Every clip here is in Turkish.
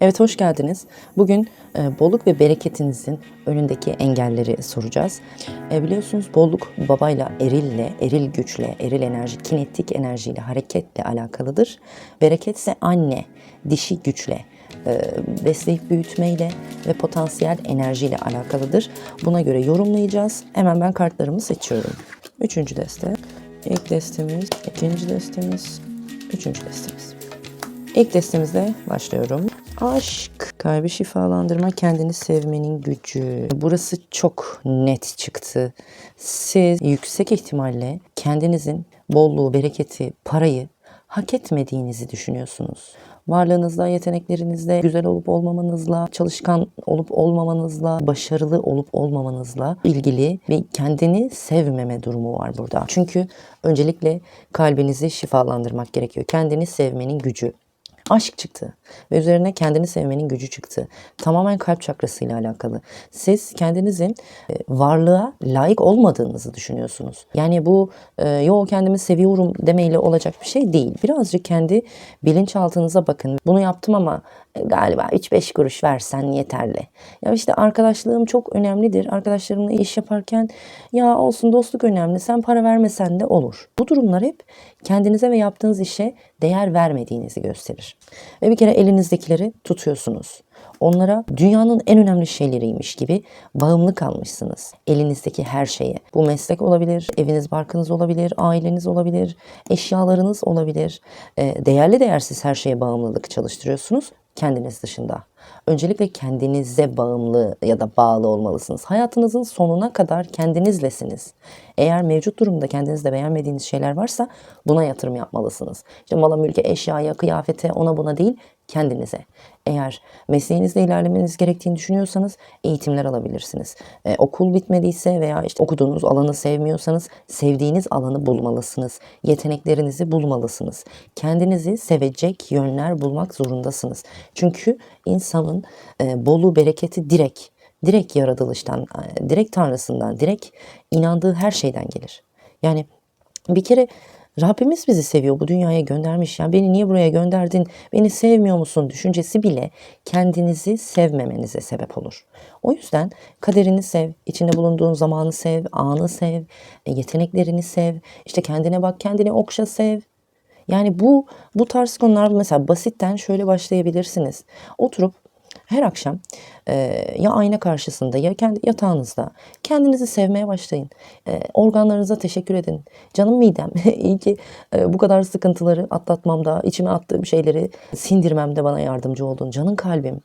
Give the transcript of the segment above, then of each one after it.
Evet hoş geldiniz. Bugün e, bolluk ve bereketinizin önündeki engelleri soracağız. E, biliyorsunuz bolluk babayla, erille, eril güçle, eril enerji, kinetik enerjiyle, hareketle alakalıdır. Bereket ise anne, dişi güçle, e, besleyip büyütmeyle ve potansiyel enerjiyle alakalıdır. Buna göre yorumlayacağız. Hemen ben kartlarımı seçiyorum. Üçüncü deste, ilk destemiz, ikinci destemiz, üçüncü destemiz. İlk destemizle başlıyorum. Aşk, kalbi şifalandırma, kendini sevmenin gücü. Burası çok net çıktı. Siz yüksek ihtimalle kendinizin bolluğu, bereketi, parayı hak etmediğinizi düşünüyorsunuz. Varlığınızla, yeteneklerinizle, güzel olup olmamanızla, çalışkan olup olmamanızla, başarılı olup olmamanızla ilgili bir kendini sevmeme durumu var burada. Çünkü öncelikle kalbinizi şifalandırmak gerekiyor. Kendini sevmenin gücü aşk çıktı ve üzerine kendini sevmenin gücü çıktı. Tamamen kalp çakrasıyla alakalı. Siz kendinizin e, varlığa layık olmadığınızı düşünüyorsunuz. Yani bu e, yo kendimi seviyorum demeyle olacak bir şey değil. Birazcık kendi bilinçaltınıza bakın. Bunu yaptım ama e, galiba 3-5 kuruş versen yeterli. Ya işte arkadaşlığım çok önemlidir. Arkadaşlarımla iş yaparken ya olsun dostluk önemli. Sen para vermesen de olur. Bu durumlar hep kendinize ve yaptığınız işe değer vermediğinizi gösterir. Ve bir kere elinizdekileri tutuyorsunuz. Onlara dünyanın en önemli şeyleriymiş gibi bağımlı kalmışsınız. Elinizdeki her şeye. Bu meslek olabilir, eviniz barkınız olabilir, aileniz olabilir, eşyalarınız olabilir. Değerli değersiz her şeye bağımlılık çalıştırıyorsunuz kendiniz dışında. Öncelikle kendinize bağımlı ya da bağlı olmalısınız. Hayatınızın sonuna kadar kendinizlesiniz. Eğer mevcut durumda kendinizde beğenmediğiniz şeyler varsa buna yatırım yapmalısınız. İşte mala, mülke, eşyaya, kıyafete, ona buna değil kendinize. Eğer mesleğinizde ilerlemeniz gerektiğini düşünüyorsanız eğitimler alabilirsiniz. Ee, okul bitmediyse veya işte okuduğunuz alanı sevmiyorsanız sevdiğiniz alanı bulmalısınız. Yeteneklerinizi bulmalısınız. Kendinizi sevecek yönler bulmak zorundasınız. Çünkü insanın e, bolu bereketi direkt direkt yaratılıştan, e, direkt tanrısından, direkt inandığı her şeyden gelir. Yani bir kere Rabbimiz bizi seviyor, bu dünyaya göndermiş. Yani beni niye buraya gönderdin, beni sevmiyor musun düşüncesi bile kendinizi sevmemenize sebep olur. O yüzden kaderini sev, içinde bulunduğun zamanı sev, anı sev, e, yeteneklerini sev, işte kendine bak, kendini okşa sev. Yani bu bu tarz konular mesela basitten şöyle başlayabilirsiniz. Oturup her akşam e, ya ayna karşısında ya kendi yatağınızda kendinizi sevmeye başlayın. E, organlarınıza teşekkür edin. Canım midem iyi ki e, bu kadar sıkıntıları atlatmamda, içime attığım şeyleri sindirmemde bana yardımcı oldun. Canın kalbim.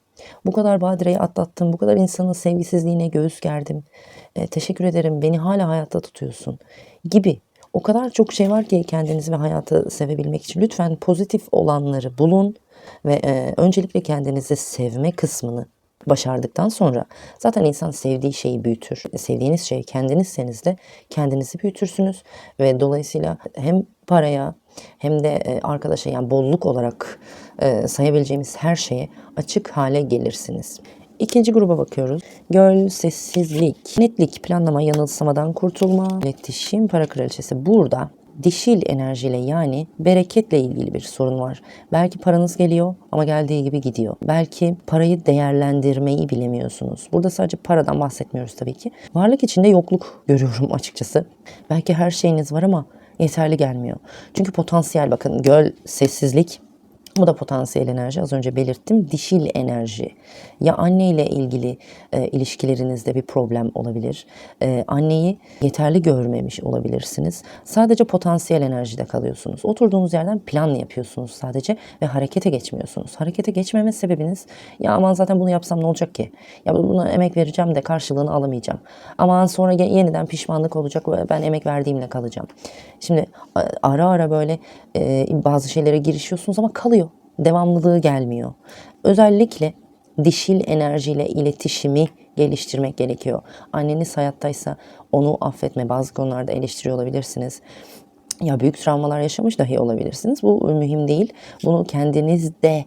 Bu kadar badireyi atlattım. Bu kadar insanın sevgisizliğine göğüs gerdim. E, teşekkür ederim. Beni hala hayatta tutuyorsun. Gibi. O kadar çok şey var ki kendinizi ve hayatı sevebilmek için. Lütfen pozitif olanları bulun ve e, öncelikle kendinizi sevme kısmını başardıktan sonra zaten insan sevdiği şeyi büyütür. Sevdiğiniz şeyi kendinizseniz de kendinizi büyütürsünüz ve dolayısıyla hem paraya hem de e, arkadaşa yani bolluk olarak e, sayabileceğimiz her şeye açık hale gelirsiniz. İkinci gruba bakıyoruz. Göl, sessizlik, netlik, planlama, yanılsamadan kurtulma, iletişim, para kraliçesi. Burada dişil enerjiyle yani bereketle ilgili bir sorun var. Belki paranız geliyor ama geldiği gibi gidiyor. Belki parayı değerlendirmeyi bilemiyorsunuz. Burada sadece paradan bahsetmiyoruz tabii ki. Varlık içinde yokluk görüyorum açıkçası. Belki her şeyiniz var ama yeterli gelmiyor. Çünkü potansiyel bakın göl, sessizlik bu da potansiyel enerji. Az önce belirttim. Dişil enerji. Ya anne ile ilgili e, ilişkilerinizde bir problem olabilir. E, anneyi yeterli görmemiş olabilirsiniz. Sadece potansiyel enerjide kalıyorsunuz. Oturduğunuz yerden plan yapıyorsunuz sadece ve harekete geçmiyorsunuz. Harekete geçmeme sebebiniz ya aman zaten bunu yapsam ne olacak ki? Ya buna emek vereceğim de karşılığını alamayacağım. Aman sonra yeniden pişmanlık olacak ve ben emek verdiğimle kalacağım. Şimdi ara ara böyle e, bazı şeylere girişiyorsunuz ama kalıyor devamlılığı gelmiyor. Özellikle dişil enerjiyle iletişimi geliştirmek gerekiyor. Anneniz hayattaysa onu affetme. Bazı konularda eleştiriyor olabilirsiniz. Ya büyük travmalar yaşamış dahi olabilirsiniz. Bu mühim değil. Bunu kendinizde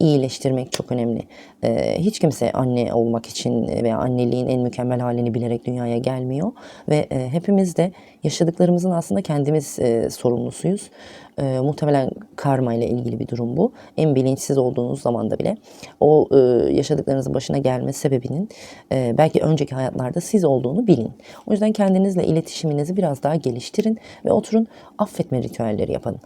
iyileştirmek çok önemli. Ee, hiç kimse anne olmak için veya anneliğin en mükemmel halini bilerek dünyaya gelmiyor ve e, hepimiz de yaşadıklarımızın aslında kendimiz e, sorumlusuyuz. E, muhtemelen karma ile ilgili bir durum bu. En bilinçsiz olduğunuz zamanda bile o e, yaşadıklarınızın başına gelme sebebinin e, belki önceki hayatlarda siz olduğunu bilin. O yüzden kendinizle iletişiminizi biraz daha geliştirin ve oturun affetme ritüelleri yapın.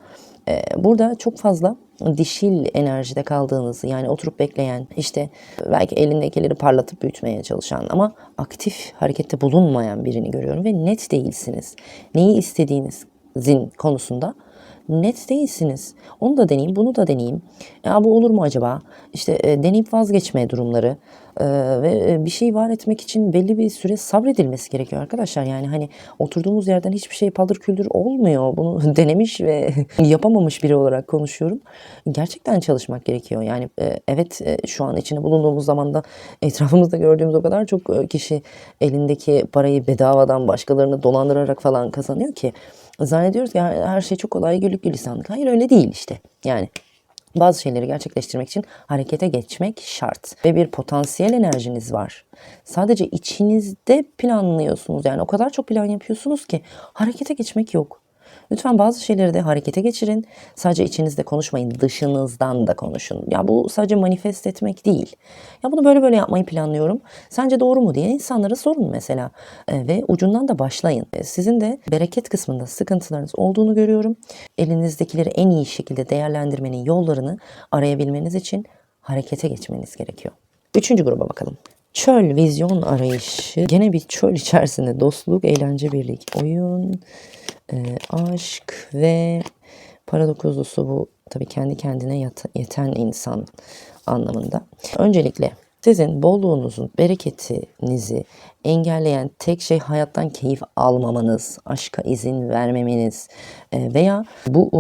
E, burada çok fazla dişil enerjide kaldığınızı yani oturup bekleyen işte belki elindekileri parlatıp büyütmeye çalışan ama aktif harekette bulunmayan birini görüyorum ve net değilsiniz. Neyi istediğinizin konusunda net değilsiniz. Onu da deneyeyim, bunu da deneyeyim. Ya bu olur mu acaba? İşte e, deneyip vazgeçme durumları ve e, bir şey var etmek için belli bir süre sabredilmesi gerekiyor arkadaşlar. Yani hani oturduğumuz yerden hiçbir şey paldır küldür olmuyor. Bunu denemiş ve yapamamış biri olarak konuşuyorum. Gerçekten çalışmak gerekiyor. Yani e, evet e, şu an içinde bulunduğumuz zamanda etrafımızda gördüğümüz o kadar çok kişi elindeki parayı bedavadan başkalarını dolandırarak falan kazanıyor ki zannediyoruz ki her şey çok kolay güllük gülistanlık. Hayır öyle değil işte. Yani bazı şeyleri gerçekleştirmek için harekete geçmek şart. Ve bir potansiyel enerjiniz var. Sadece içinizde planlıyorsunuz. Yani o kadar çok plan yapıyorsunuz ki harekete geçmek yok. Lütfen bazı şeyleri de harekete geçirin. Sadece içinizde konuşmayın, dışınızdan da konuşun. Ya bu sadece manifest etmek değil. Ya bunu böyle böyle yapmayı planlıyorum. Sence doğru mu diye insanlara sorun mesela. E, ve ucundan da başlayın. E, sizin de bereket kısmında sıkıntılarınız olduğunu görüyorum. Elinizdekileri en iyi şekilde değerlendirmenin yollarını arayabilmeniz için harekete geçmeniz gerekiyor. Üçüncü gruba bakalım. Çöl vizyon arayışı. Gene bir çöl içerisinde dostluk, eğlence, birlik, oyun, e, aşk ve para dokuzlusu bu tabii kendi kendine yeten insan anlamında. Öncelikle sizin bolluğunuzun bereketinizi engelleyen tek şey hayattan keyif almamanız, aşka izin vermemeniz e, veya bu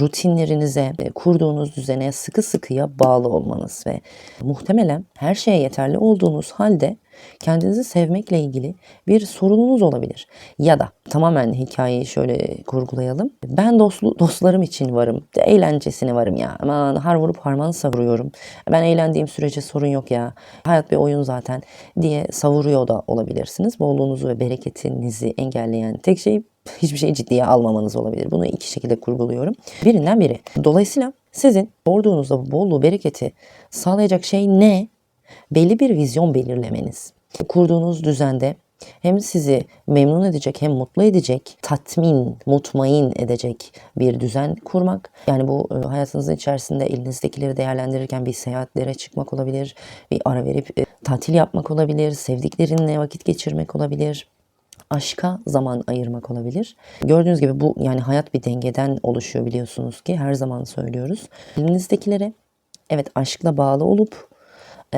rutinlerinize, e, kurduğunuz düzene sıkı sıkıya bağlı olmanız ve muhtemelen her şeye yeterli olduğunuz halde kendinizi sevmekle ilgili bir sorununuz olabilir. Ya da tamamen hikayeyi şöyle kurgulayalım. Ben dostlu, dostlarım için varım. Eğlencesine varım ya. Aman har vurup harman savuruyorum. Ben eğlendiğim sürece sorun yok ya. Hayat bir oyun zaten diye savuruyor da olabilirsiniz. Bolluğunuzu ve bereketinizi engelleyen tek şey hiçbir şeyi ciddiye almamanız olabilir. Bunu iki şekilde kurguluyorum. Birinden biri. Dolayısıyla sizin sorduğunuzda bu bolluğu, bereketi sağlayacak şey ne? Belli bir vizyon belirlemeniz. Kurduğunuz düzende hem sizi memnun edecek hem mutlu edecek, tatmin, mutmain edecek bir düzen kurmak. Yani bu e, hayatınızın içerisinde elinizdekileri değerlendirirken bir seyahatlere çıkmak olabilir, bir ara verip e, tatil yapmak olabilir, sevdiklerinle vakit geçirmek olabilir aşka zaman ayırmak olabilir. Gördüğünüz gibi bu yani hayat bir dengeden oluşuyor biliyorsunuz ki her zaman söylüyoruz. Elinizdekilere evet aşkla bağlı olup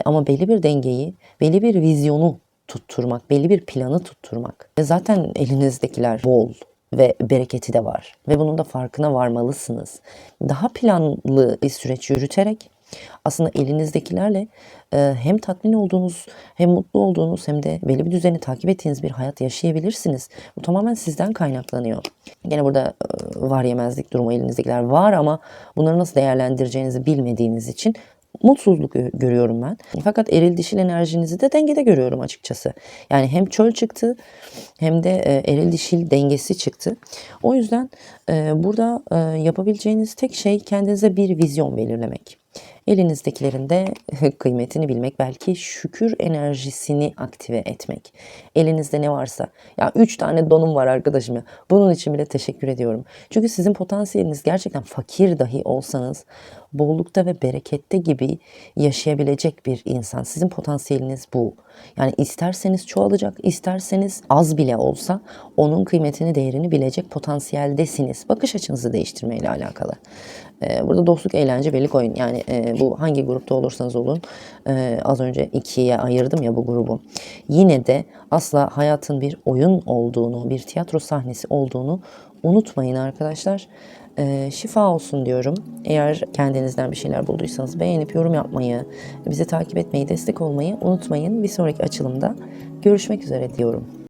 ama belli bir dengeyi, belli bir vizyonu tutturmak, belli bir planı tutturmak. Ve zaten elinizdekiler bol ve bereketi de var. Ve bunun da farkına varmalısınız. Daha planlı bir süreç yürüterek aslında elinizdekilerle e, hem tatmin olduğunuz hem mutlu olduğunuz hem de belli bir düzeni takip ettiğiniz bir hayat yaşayabilirsiniz. Bu tamamen sizden kaynaklanıyor. Gene burada e, var yemezlik durumu elinizdekiler var ama bunları nasıl değerlendireceğinizi bilmediğiniz için mutsuzluk gö- görüyorum ben. Fakat eril dişil enerjinizi de dengede görüyorum açıkçası. Yani hem çöl çıktı hem de e, eril dişil dengesi çıktı. O yüzden e, burada e, yapabileceğiniz tek şey kendinize bir vizyon belirlemek. Elinizdekilerin de kıymetini bilmek, belki şükür enerjisini aktive etmek. Elinizde ne varsa. Ya üç tane donum var arkadaşım ya. Bunun için bile teşekkür ediyorum. Çünkü sizin potansiyeliniz gerçekten fakir dahi olsanız bollukta ve berekette gibi yaşayabilecek bir insan. Sizin potansiyeliniz bu. Yani isterseniz çoğalacak, isterseniz az bile olsa onun kıymetini, değerini bilecek potansiyeldesiniz. Bakış açınızı değiştirmeyle alakalı. Ee, burada dostluk, eğlence, birlik, oyun. Yani e, bu hangi grupta olursanız olun. e, az önce ikiye ayırdım ya bu grubu. Yine de asla hayatın bir oyun olduğunu, bir tiyatro sahnesi olduğunu unutmayın arkadaşlar. Ee, şifa olsun diyorum. Eğer kendinizden bir şeyler bulduysanız beğenip yorum yapmayı, bizi takip etmeyi, destek olmayı unutmayın. Bir sonraki açılımda görüşmek üzere diyorum.